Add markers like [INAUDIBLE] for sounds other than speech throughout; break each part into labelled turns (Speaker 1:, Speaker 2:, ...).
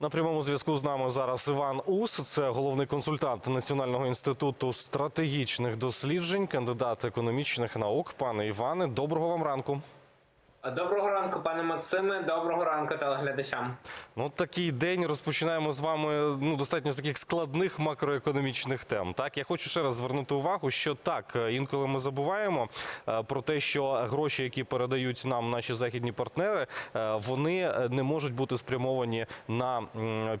Speaker 1: На прямому зв'язку з нами зараз Іван Ус, це головний консультант Національного інституту стратегічних досліджень, кандидат економічних наук. Пане Іване, доброго вам ранку.
Speaker 2: Доброго ранку, пане Максиме. Доброго ранку, телеглядачам.
Speaker 1: Ну, такий день розпочинаємо з вами ну достатньо з таких складних макроекономічних тем. Так, я хочу ще раз звернути увагу, що так е, інколи ми забуваємо е, про те, що гроші, які передають нам наші західні партнери, е, вони не можуть бути спрямовані на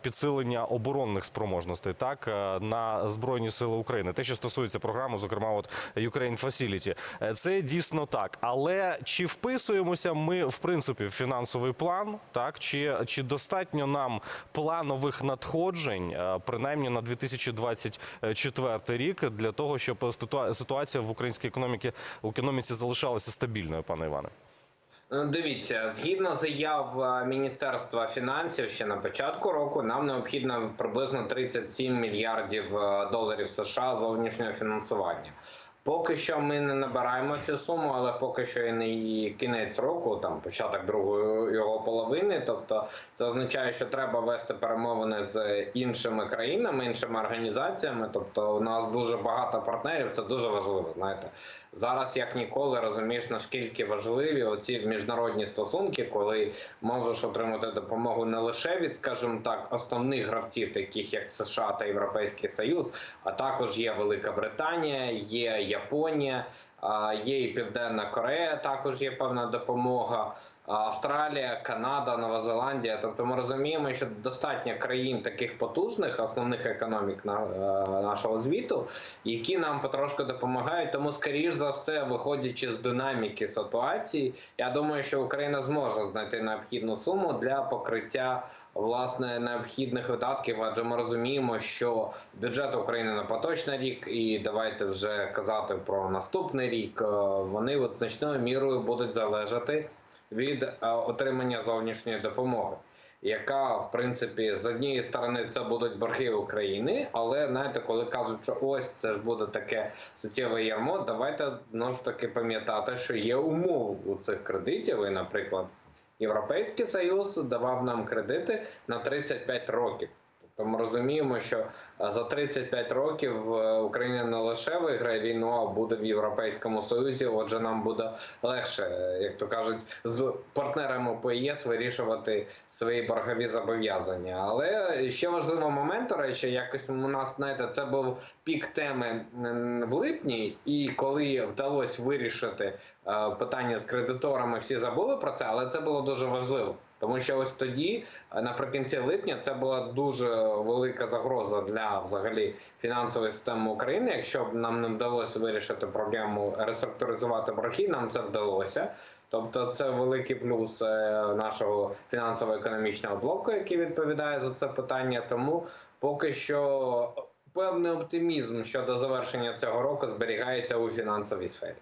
Speaker 1: підсилення оборонних спроможностей, так на збройні сили України. Те, що стосується програми, зокрема, от Ukraine Facility. Це дійсно так. Але чи вписуємося ми в принципі фінансовий план, так чи, чи достатньо нам планових надходжень, е, принаймні на 2024 рік, для того, щоб ситуація в українській економіці економіці залишалася стабільною, пане Іване?
Speaker 2: Ну, Дивіться, згідно заяв е, Міністерства фінансів, ще на початку року нам необхідно приблизно 37 мільярдів е, доларів США зовнішнього фінансування. Поки що ми не набираємо цю суму, але поки що і не її кінець року, там початок другої його половини. Тобто, це означає, що треба вести перемовини з іншими країнами, іншими організаціями. Тобто, у нас дуже багато партнерів. Це дуже важливо. Знаєте, зараз як ніколи розумієш наскільки важливі оці міжнародні стосунки, коли можеш отримати допомогу не лише від, скажімо так, основних гравців, таких як США та Європейський Союз, а також є Велика Британія, є Японія, є і Південна Корея. Також є певна допомога. Австралія, Канада, Нова Зеландія. Тобто ми розуміємо, що достатньо країн таких потужних, основних економік на, е, нашого звіту, які нам потрошку допомагають. Тому, скоріш за все, виходячи з динаміки ситуації, я думаю, що Україна зможе знайти необхідну суму для покриття власне необхідних видатків. Адже ми розуміємо, що бюджет України на поточний рік, і давайте вже казати про наступний рік. е, Вони от значною мірою будуть залежати від е, отримання зовнішньої допомоги. Яка в принципі з однієї сторони це будуть борги України, але знаєте, коли кажуть, що ось це ж буде таке суттєве ярмо, давайте ну ж таки пам'ятати, що є умови у цих кредитів. І, наприклад, Європейський Союз давав нам кредити на 35 років. Ми розуміємо, що е, за 35 років е, Україна не лише виграє війну, а буде в Європейському Союзі. Отже, нам буде легше, е, як то кажуть, з партнерами по ЄС вирішувати свої боргові зобов'язання. Але ще важливий момент, до речі, якось у нас знаєте, це був пік теми в липні, і коли вдалося вирішити питання з кредиторами, всі забули про це, але це було дуже важливо. Тому що ось тоді, е, наприкінці липня, це була дуже велика загроза для взагалі фінансової системи України. Якщо б нам не вдалося вирішити проблему реструктуризувати борги, нам це вдалося. Тобто, це великий плюс е, нашого фінансово-економічного блоку, який відповідає за це питання. Тому поки що певний оптимізм щодо завершення цього року зберігається у фінансовій сфері.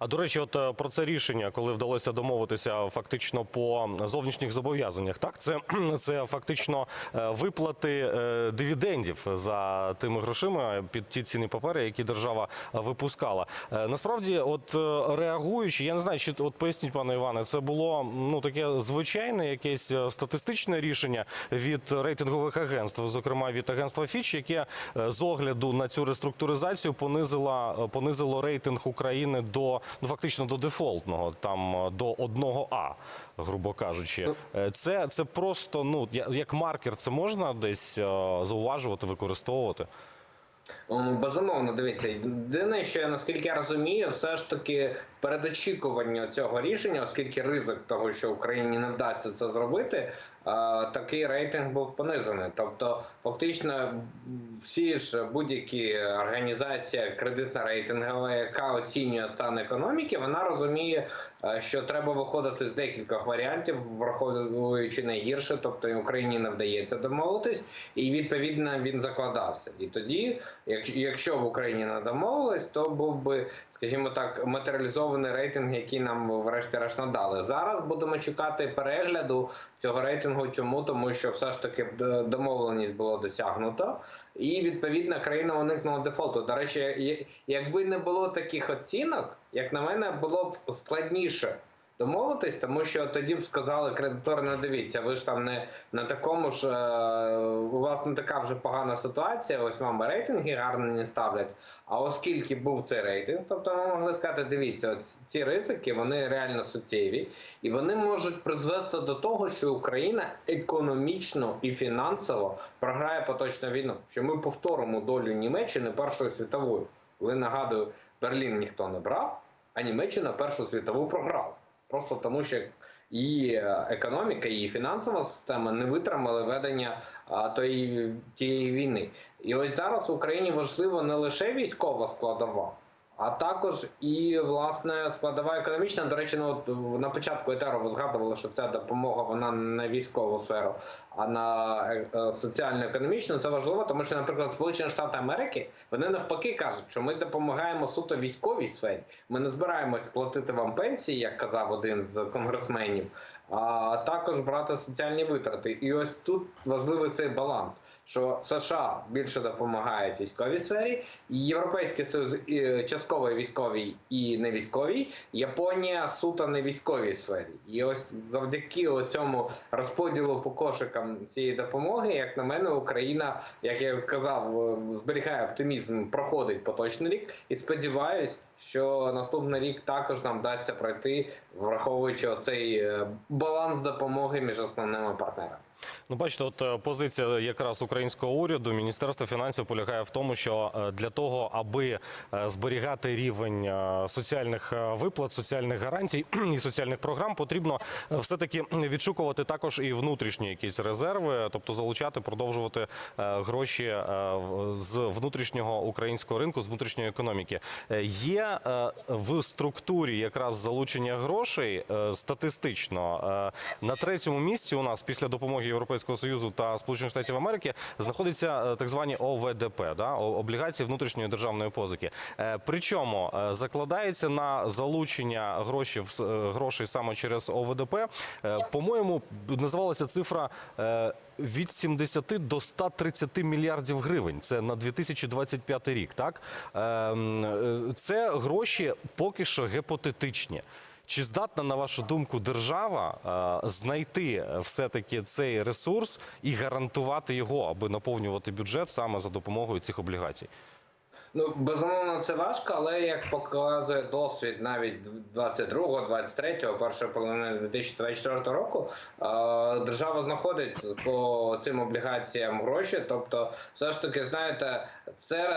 Speaker 1: А до речі, от е, про це рішення, коли вдалося домовитися фактично по зовнішніх зобов'язаннях, так це, [CLEARS THROAT] це фактично е, виплати е, дивідендів за тими грошима під ті цінні папери, які держава випускала. Насправді, от реагуючи, я не знаю, чи от поясніть, пане Іване, це було ну таке звичайне якесь статистичне рішення від рейтингових агентств, зокрема від агентства Фіч, яке з огляду на цю реструктуризацію понизила понизило рейтинг України до ну фактично до дефолтного, там е, до одного А, грубо кажучи. Е, Це це просто ну як маркер, це можна десь е, зауважувати, використовувати.
Speaker 2: Ну, Безумовно, дивіться, єдине, що я наскільки я розумію, все ж таки передочікування цього рішення, оскільки ризик того, що Україні не вдасться це зробити, такий рейтинг був понизений. Тобто, фактично, всі ж будь-які організація кредитна рейтингова, яка оцінює стан економіки, вона розуміє, е, що треба виходити з декількох варіантів, враховуючи найгірше, тобто Україні не вдається домовитись, і відповідно він закладався. І тоді, якщо в Україні не домовились, то був би. Скажімо так, матеріалізований рейтинг, який нам врешті-решт надали. Зараз будемо чекати перегляду цього рейтингу. Чому тому, що все ж таки домовленість було досягнуто, і відповідна країна уникнула дефолту. До речі, якби не було таких оцінок, як на мене, було б складніше домовитись, тому що тоді б сказали кредитори, не дивіться, ви ж там не на такому ж е, у вас не така вже погана ситуація. Ось вам рейтинги гарно не ставлять. А оскільки був цей рейтинг, тобто ми могли сказати, дивіться, ці ризики вони реально суттєві, і вони можуть призвести до того, що Україна економічно і фінансово програє поточну війну. Що ми повторимо долю Німеччини Першої світової. Коли нагадую, Берлін ніхто не брав, а Німеччина Першу світову програла. Просто тому, що її е, економіка, і фінансова система не витримали ведення тої, тієї війни. І ось зараз Україні важливо не лише військова складова, а також і власне складова економічна. До речі, ну от на початку етеру ви згадували, що ця допомога вона не військову сферу, а на е, е, соціально-економічну. Це важливо, тому що, наприклад, Сполучені Штати Америки вони навпаки кажуть, що ми допомагаємо суто військовій сфері. Ми не збираємось платити вам пенсії, як казав один з конгресменів, а також брати соціальні витрати. І ось тут важливий цей баланс, що США більше допомагають військовій сфері, Європейський Союз і частково військовій і не військовій, Японія суто не військовій сфері. І ось завдяки цьому розподілу по кошикам цієї допомоги, як на мене, Україна, як я казав, зберігає оптимізм, проходить поточний рік, і сподіваюсь, що наступний рік також нам вдасться пройти, враховуючи оцей е, баланс допомоги між основними партнерами.
Speaker 1: Ну, бачите, от е, позиція якраз українського уряду, міністерства фінансів полягає в тому, що е, для того, аби е, зберігати рівень соціальних виплат, соціальних гарантій [CLEARS THROAT] і соціальних програм, потрібно е, все-таки відшукувати також і внутрішні якісь резерви, тобто залучати, продовжувати гроші з внутрішнього українського ринку, з внутрішньої економіки. Є в структурі якраз залучення грошей статистично на третьому місці у нас після допомоги Європейського союзу та Сполучених Штатів Америки знаходяться е, так звані ОВДП, да, облігації внутрішньої державної позики. Е, Причому е, закладається на залучення грошей, е, грошей саме через ОВДП. По-моєму, називалася цифра від 70 до 130 мільярдів гривень. Це на 2025 рік. Так Ем, це гроші поки що гіпотетичні. Чи здатна, на вашу думку, держава е, знайти все-таки цей ресурс і гарантувати його, аби наповнювати бюджет саме за допомогою цих облігацій?
Speaker 2: Ну, безумовно, це важко, але як показує досвід навіть 22-го, 23-го, першої половини 2024 року, е, держава знаходить по цим облігаціям гроші. Тобто, все ж таки, знаєте, це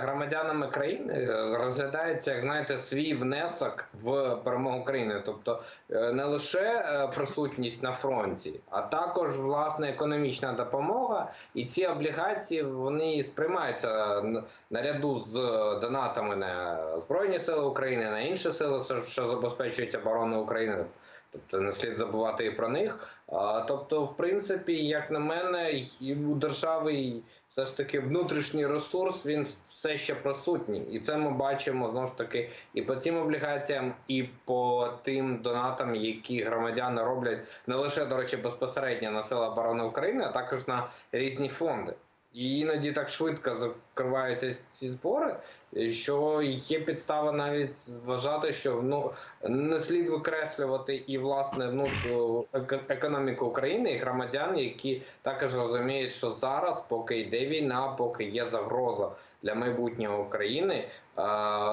Speaker 2: громадянами країни розглядається як знаєте свій внесок в перемогу країни. Тобто е, не лише е, присутність на фронті, а також власне економічна допомога. І ці облігації вони сприймаються наряду з донатами на Збройні Сили України, на інші сили, що забезпечують оборону України. Тобто не слід забувати і про них. А, тобто, в принципі, як на мене, і у держави все ж таки внутрішній ресурс він все ще присутній, і це ми бачимо знову ж таки і по тим облігаціям, і по тим донатам, які громадяни роблять не лише до речі безпосередньо на Сили оборони України, а також на різні фонди. І іноді так швидко закриваються ці збори, що є підстава навіть вважати, що ну не слід викреслювати і власне ну еко- економіку України і громадян, які також розуміють, що зараз, поки йде війна, поки є загроза для майбутнього України,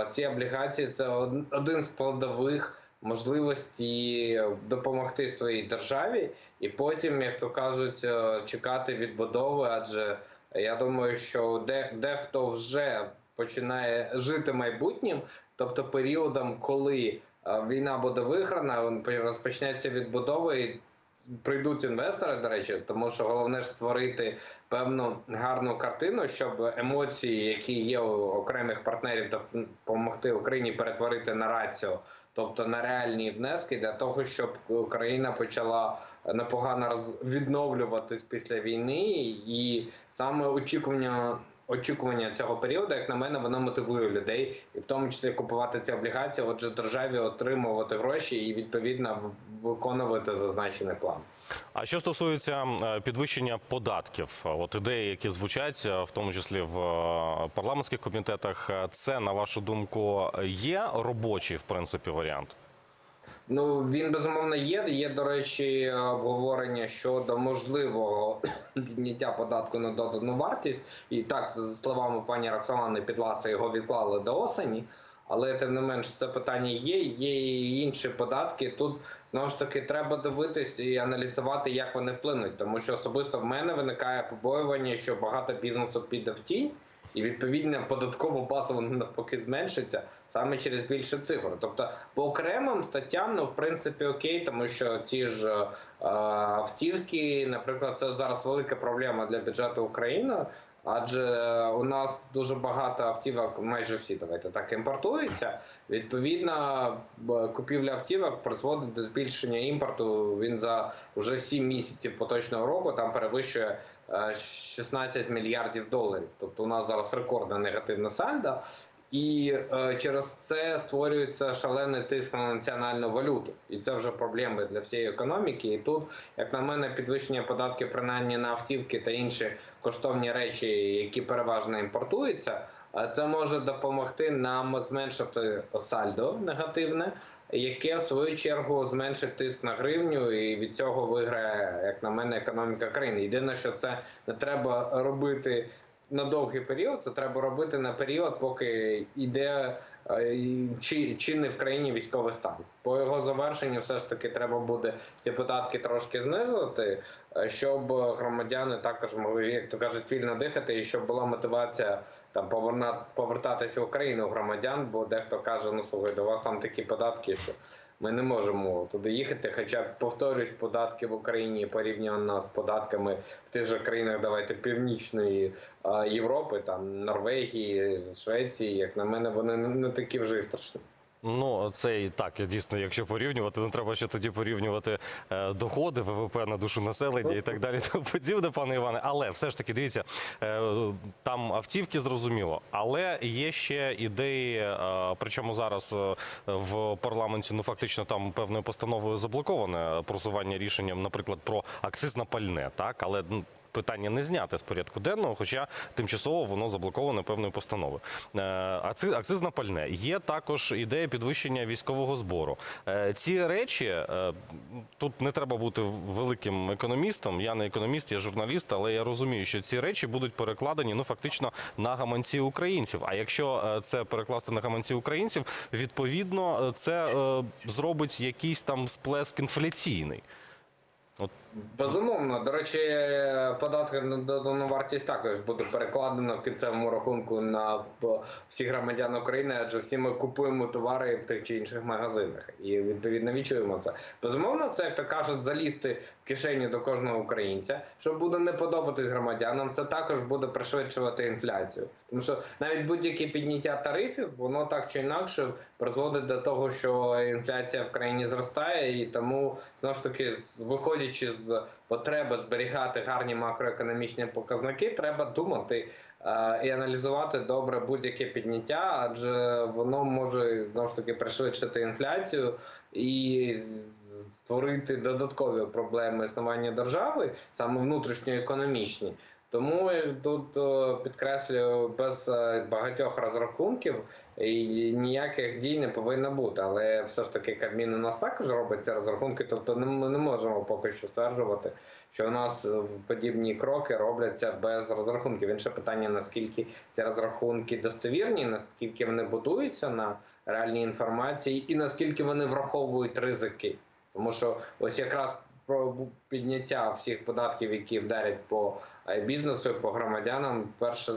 Speaker 2: ці облігації це один з складових можливості допомогти своїй державі, і потім, як то кажуть, е, чекати відбудови, адже я думаю, що де, дехто вже починає жити майбутнім, тобто періодом, коли е, війна буде виграна, розпочнеться відбудова і прийдуть інвестори, до речі, тому що головне ж створити певну гарну картину, щоб емоції, які є у окремих партнерів, допомогти Україні перетворити на рацію, тобто на реальні внески для того, щоб Україна почала непогано роз- відновлюватись після війни, і саме очікування. Очікування цього періоду, як на мене, воно мотивує людей, і в тому числі купувати ці облігації, отже, державі отримувати гроші і відповідно виконувати зазначений план.
Speaker 1: А що стосується е, підвищення податків, от ідеї, які звучать, в тому числі в е, парламентських комітетах, е, це на вашу думку є робочий в принципі варіант?
Speaker 2: Ну він безумовно є. Є, до речі, обговорення щодо можливого [CLEARS THROAT] підняття податку на додану вартість. І так, за словами пані Роксолани Підласа, його відклали до осені. Але тим не менш, це питання є. Є і інші податки. Тут знову ж таки треба дивитись і аналізувати, як вони вплинуть. Тому що особисто в мене виникає побоювання, що багато бізнесу піде в тінь, і відповідно податкова база вона навпаки зменшиться саме через більше цифр. Тобто по окремим статтям, ну в принципі, окей, тому що ті ж е, автівки, наприклад, це зараз велика проблема для бюджету України. Адже у нас дуже багато автівок, майже всі давайте так імпортуються. Відповідно, купівля автівок призводить до збільшення імпорту. Він за вже 7 місяців поточного року там перевищує е, 16 мільярдів доларів. Тобто у нас зараз рекордна негативна сальдо. І е, через це створюється шалений тиск на національну валюту, і це вже проблеми для всієї економіки. І тут, як на мене, підвищення податків принаймні на автівки та інші коштовні речі, які переважно імпортуються, е, це може допомогти нам зменшити сальдо негативне, яке в свою чергу зменшить тиск на гривню, і від цього виграє, як на мене, економіка країни. Єдине, що це не треба робити на довгий період, це треба робити на період, поки йде е, і чи, чинний в країні військовий стан. По його завершенню, все ж таки, треба буде ці податки трошки знизити, е, щоб громадяни також могли, як то кажуть, вільно дихати, і щоб була мотивація там поверна, повертатися в Україну громадян, бо дехто каже: ну слухайте, у вас там такі податки, що ми не можемо туди їхати. Хоча повторюсь, податки в Україні порівняно з податками в тих же країнах, давайте північної Європи, там Норвегії, Швеції, як на мене, вони не такі вже і страшні.
Speaker 1: Ну, це і так, дійсно, якщо порівнювати, ну треба ще тоді порівнювати е, доходи, ВВП на душу населення і так далі, тому подібне, пане Іване. Але все ж таки, дивіться, е, там автівки зрозуміло, але є ще ідеї, е, причому зараз в парламенті, ну фактично там певною постановою заблоковане просування рішенням, наприклад, про акциз на пальне, так, але ну, питання не зняте з порядку денного, хоча тимчасово воно заблоковане певною постановою. Е, Акциз, акциз на пальне. Є також ідея підвищення військового збору. Е, Ці речі е, тут не треба бути великим економістом. Я не економіст, я журналіст, але я розумію, що ці речі будуть перекладені ну фактично на гаманці українців. А якщо це перекласти на гаманці українців, відповідно це зробить якийсь там сплеск інфляційний.
Speaker 2: Безумовно, до речі, податки на додану вартість також буде перекладено в кінцевому рахунку на б- всіх громадян України, адже всі ми купуємо товари в тих чи інших магазинах і відповідно відчуємо це. Безумовно, це як то кажуть, залізти в кишеню до кожного українця, що буде не подобатись громадянам. Це також буде пришвидшувати інфляцію, тому що навіть будь-яке підняття тарифів, воно так чи інакше призводить до того, що інфляція в країні зростає, і тому знову ж таки, з- виходячи з потреби зберігати гарні макроекономічні показники, треба думати е, і аналізувати добре будь-яке підняття, адже воно може знову ж таки пришвидшити інфляцію і створити додаткові проблеми існування держави, саме внутрішньоекономічні. Тому тут е, підкреслюю без е, багатьох розрахунків і ніяких дій не повинно бути. Але все ж таки Кабмін у нас також робить ці розрахунки. Тобто ми не можемо поки що стверджувати, що у нас е, подібні кроки робляться без розрахунків. Інше питання: наскільки ці розрахунки достовірні, наскільки вони будуються на реальній інформації, і наскільки вони враховують ризики. Тому що ось якраз про підняття всіх податків, які вдарять по е, бізнесу, по громадянам, перше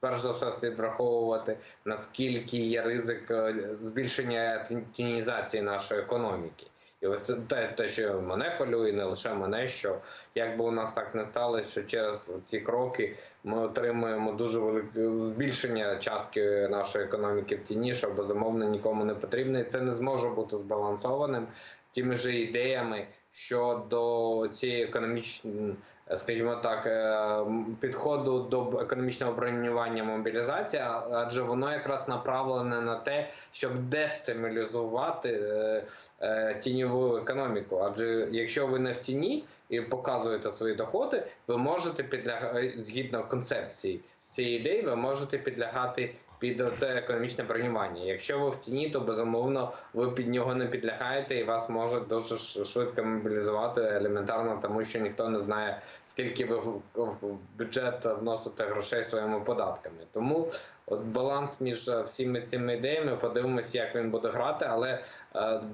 Speaker 2: перш за все слід враховувати наскільки є ризик е, збільшення тін- тінізації нашої економіки. І ось те, те, що мене хвилює, не лише мене, що як би у нас так не сталося, що через ці кроки ми отримуємо дуже велике збільшення частки нашої економіки в тіні, що безумовно нікому не потрібно, і це не зможе бути збалансованим тими ж ідеями щодо цієї економічної, скажімо так, е, підходу до економічного бронювання мобілізації, адже воно якраз направлене на те, щоб дестимулізувати е, е, тіньову економіку. Адже якщо ви не в тіні і показуєте свої доходи, ви можете підлягати згідно концепції цієї ідеї, ви можете підлягати під це економічне бронювання. Якщо ви в тіні, то безумовно ви під нього не підлягаєте і вас можуть дуже швидко мобілізувати елементарно, тому що ніхто не знає, скільки ви в, бюджет вносите грошей своїми податками. Тому от баланс між е, всіми цими ідеями, подивимося, як він буде грати, але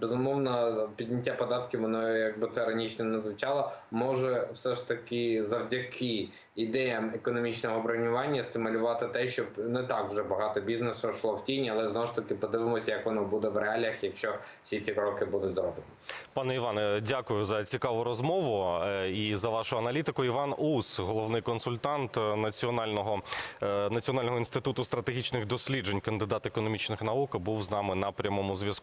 Speaker 2: безумовно підняття податків, воно якби це іронічно не звучало, може все ж таки завдяки ідеям економічного бронювання стимулювати те, щоб не так вже багато бізнесу йшло в тіні, але знову ж таки подивимося, як воно буде в реаліях, якщо всі ці кроки будуть зроблені.
Speaker 1: Пане Іване, дякую за цікаву розмову е, і за вашу аналітику. Іван Ус, головний консультант е, національного е, національного інституту стратегічних досліджень, кандидат економічних наук, був з нами на прямому зв'язку.